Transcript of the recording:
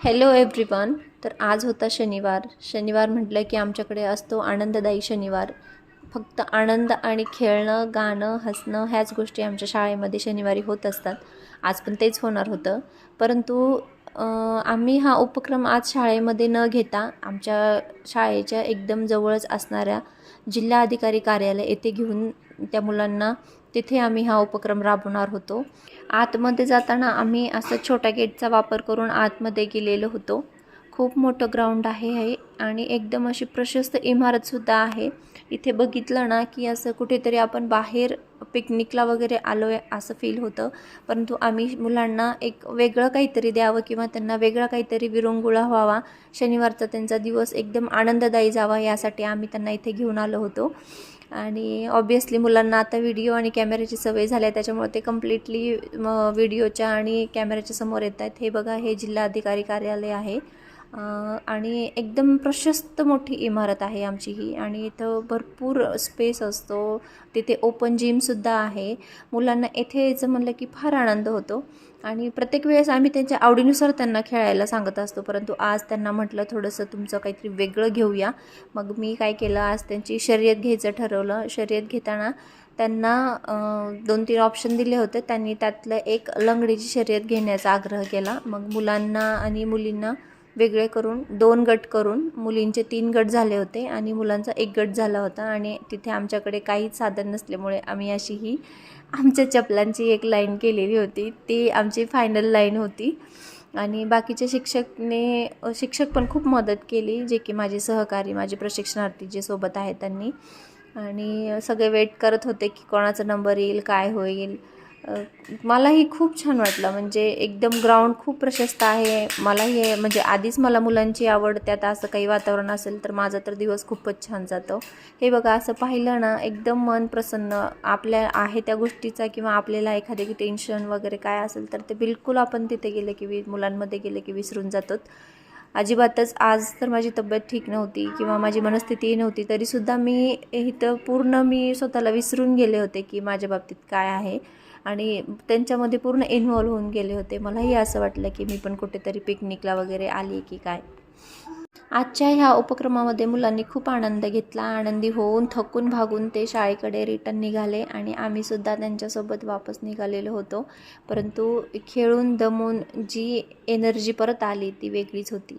Hello everyone तर आज होता शनिवार. शनिवार म्हटलं की आमच्याकडे असतो आनंददायी शनिवार. फक्त आनंद आणि खेळणं गाणं हसणं ह्याच गोष्टी आमच्या शाळेमध्ये शनिवारी होत असतात. आज पण तेच होणार होतं. परंतु आम्ही हा उपक्रम आज शाळेमध्ये न घेता आमच्या शाळेच्या एकदम जवळच असणाऱ्या जिल्हा अधिकारी कार्यालय येथे घेऊन त्या मुलांना तिथे आम्ही हा उपक्रम राबवणार होतो. आतमध्ये जाताना आम्ही असं छोट्या गेटचा वापर करून आतमध्ये गेलेलो होतो. खूप मोठं ग्राउंड आहे हे आणि एकदम अशी प्रशस्त इमारतसुद्धा आहे. इथे बघितलं ना की असं कुठेतरी आपण बाहेर पिकनिकला वगैरे आलो आहे असं फील होतं. परंतु आम्ही मुलांना एक वेगळं काहीतरी द्यावं किंवा त्यांना वेगळा काहीतरी विरंगुळा व्हावा. शनिवारचा त्यांचा दिवस एकदम आनंददायी जावा यासाठी आम्ही त्यांना इथे घेऊन आलो होतो. आणि ऑब्वियसली मुलांना आता व्हिडिओ आणि कॅमेऱ्याची सवय झाली आहे त्याच्यामुळे ते कम्प्लिटली व्हिडिओच्या आणि कॅमेऱ्याच्या समोर येत आहेत. हे बघा हे जिल्हा अधिकारी कार्यालय आहे. आणि एकदम प्रशस्त मोठी इमारत आहे आमची ही. आणि इथं भरपूर स्पेस असतो. तिथे ओपन जिमसुद्धा आहे. मुलांना येथे यायचं म्हणलं की फार आनंद होतो. आणि प्रत्येक वेळेस आम्ही त्यांच्या आवडीनुसार त्यांना खेळायला सांगत असतो परंतु आज त्यांना म्हटलं थोडंसं तुमचं काहीतरी वेगळं घेऊया. मग मी काय केलं आज त्यांची शर्यत घ्यायचं ठरवलं. शर्यत घेताना त्यांना दोन तीन ऑप्शन दिले होते. त्यांनी त्यातलं एक लंगडीची शर्यत घेण्याचा आग्रह केला. मग मुलांना आणि मुलींना वेगळे करून दोन गट करून मुलींचे तीन गट झाले होते आणि मुलांचा एक गट झाला होता आणि तिथे आमच्याकडे काहीच साधन नसल्यामुळे आम्ही अशी ही आमच्या चपलांची एक लाईन केलेली होती. ती आमची फायनल लाईन होती. आणि बाकीचे शिक्षकने शिक्षक पण खूप मदत केली जे की माझे सहकारी माझे प्रशिक्षणार्थी जे सोबत आहेत त्यांनी. आणि सगळे वेट करत होते की कोणाचा नंबर येईल काय होईल. मलाही खूप छान वाटलं. म्हणजे एकदम ग्राउंड खूप प्रशस्त आहे. मला हे म्हणजे आधीच मला मुलांची आवड त्यात असं काही वातावरण असेल तर माझा तर दिवस खूपच छान जातो. हे बघा असं पाहिलं ना एकदम मन प्रसन्न आपल्या आहे त्या गोष्टीचा किंवा आपल्याला एखादे टेन्शन वगैरे काय असेल तर ते बिलकुल आपण तिथे गेले की मुलांमध्ये गेले की विसरून जातो अजिबातच आज तर माझी तब्येत ठीक नव्हती किंवा माझी मनस्थितीही नव्हती तरीसुद्धा मी इथं पूर्ण मी स्वतःला विसरून गेले होते की माझ्या बाबतीत काय आहे. आणि त्यांच्यामध्ये पूर्ण इन्व्हॉल्व होऊन गेले होते. मलाही असं वाटलं की मी पण कुठेतरी पिकनिकला वगैरे आली की काय. आजच्या ह्या उपक्रमामध्ये मुलांनी खूप आनंद घेतला. आनंदी होऊन थकून भागून ते शाळेकडे रिटर्न निघाले आणि आम्हीसुद्धा त्यांच्यासोबत वापस निघालेलो होतो. परंतु खेळून दमून जी एनर्जी परत आली ती वेगळीच होती.